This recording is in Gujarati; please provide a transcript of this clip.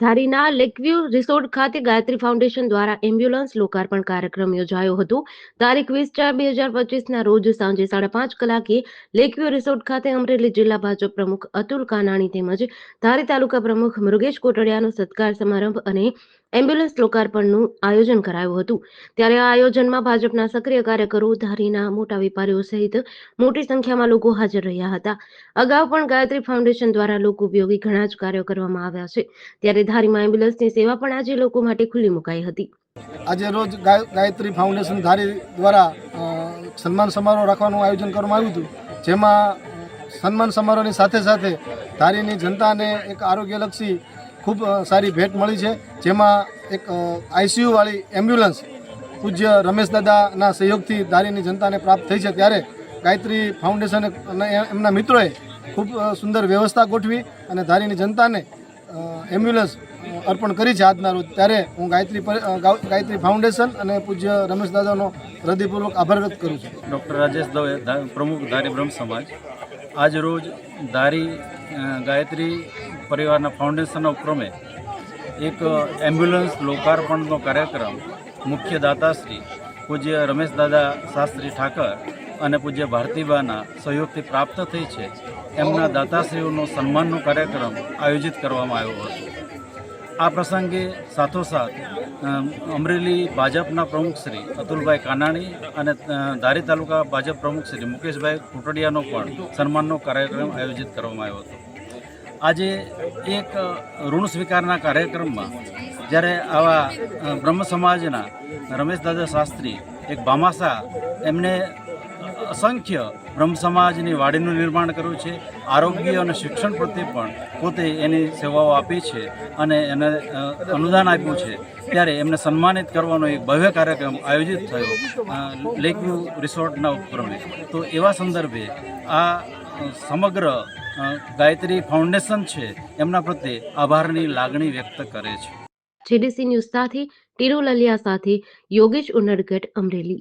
ધારીના લેકવ્યુ રિસોર્ટ ખાતે ગાયત્રી ફાઉન્ડેશન દ્વારા એમ્બ્યુલન્સ લોકાર્પણ કાર્યક્રમ યોજાયો હતો. તારીખ વીસ ચાર બે હજાર પચીસના રોજ સાંજે સાડા પાંચ કલાકે લેકવ્યુ રિસોર્ટ ખાતે અમરેલી જિલ્લા ભાજપ પ્રમુખ અતુલ કાનાણી તેમજ ધારી તાલુકા પ્રમુખ મૃગેશ કોટડિયાનો સત્કાર સમારંભ અને એમ્બ્યુલન્સ લોકાર્પણનું આયોજન કરાયું હતું. ત્યારે આ આયોજનમાં ભાજપના સક્રિય કાર્યકરો, ધારીના મોટા વેપારીઓ સહિત મોટી સંખ્યામાં લોકો હાજર રહ્યા હતા. અગાઉ પણ ગાયત્રી ફાઉન્ડેશન દ્વારા લોકો ઉપયોગી ઘણા જ કાર્યો કરવામાં આવ્યા છે. ત્યારે ધારીમાં એમ્બ્યુલન્સની સેવા પણ આજે લોકો માટે ખુલ્લી મુકાઈ હતી. આજે રોજ ગાયત્રી ફાઉન્ડેશન ધારી દ્વારા સન્માન સમારોહ રાખવાનું આયોજન કરવામાં આવ્યું હતું. જેમાં સન્માન સમારોહની સાથે સાથે ધારીની જનતાને એક આરોગ્યલક્ષી ખૂબ સારી ભેટ મળી છે. જેમાં એક આઈસીયુવાળી એમ્બ્યુલન્સ પૂજ્ય રમેશ દાદાના સહયોગથી ધારીની જનતાને પ્રાપ્ત થઈ છે. ત્યારે ગાયત્રી ફાઉન્ડેશન અને એમના મિત્રોએ ખૂબ સુંદર વ્યવસ્થા ગોઠવી અને ધારીની જનતાને એમ્બ્યુલન્સ અર્પણ કરી છે આજના રોજ. ત્યારે હું ગાયત્રી ગાયત્રી ફાઉન્ડેશન અને પૂજ્ય રમેશ દાદાનો હૃદયપૂર્વક આભાર વ્યક્ત કરું છું. ડૉક્ટર રાજેશ દવે પ્રમુખ ધારી બ્રહ્મ સમાજ. આજ રોજ ધારી ગાયત્રી પરિવારના ફાઉન્ડેશનના ઉપક્રમે એક એમ્બ્યુલન્સ લોકાર્પણનો કાર્યક્રમ મુખ્ય દાતાશ્રી પૂજ્ય રમેશ દાદા શાસ્ત્રી ઠાકર અને પૂજ્ય ભારતીબાના સહયોગથી પ્રાપ્ત થઈ છે. એમના દાતાશ્રીઓનો સન્માનનો કાર્યક્રમ આયોજિત કરવામાં આવ્યો હતો. આ પ્રસંગે સાથોસાથ અમ, અમરેલી ભાજપના પ્રમુખશ્રી અતુલભાઈ કાનાણી અને ધારી તાલુકા ભાજપ પ્રમુખશ્રી મુકેશભાઈ કુટડિયાનો પણ સન્માનનો કાર્યક્રમ આયોજિત કરવામાં આવ્યો હતો. આજે એક ઋણ સ્વીકારના કાર્યક્રમમાં જ્યારે આવા બ્રહ્મ સમાજના રમેશ દાદા શાસ્ત્રી, એક ભામાસા એમને અસંખ્ય બ્રહ્મ સમાજની વાડીનું નિર્માણ કર્યું છે. આરોગ્ય અને શિક્ષણ પ્રત્યે પણ પોતે એની સેવાઓ આપી છે અને એને અનુદાન આપ્યું છે. ત્યારે એમને સન્માનિત કરવાનો એક ભવ્ય કાર્યક્રમ આયોજિત થયો લેકવ્યુ રિસોર્ટના ઉપક્રમે. તો એવા સંદર્ભે આ સમગ્ર ગાયત્રી ફાઉન્ડેશન છે, એમના પ્રત્યે આભારની લાગણી વ્યક્ત કરે છે. જેડીસી ન્યૂઝ સાથે ટીરુ લલિયા સાથે યોગેશ ઉનડગઢ અમરેલી.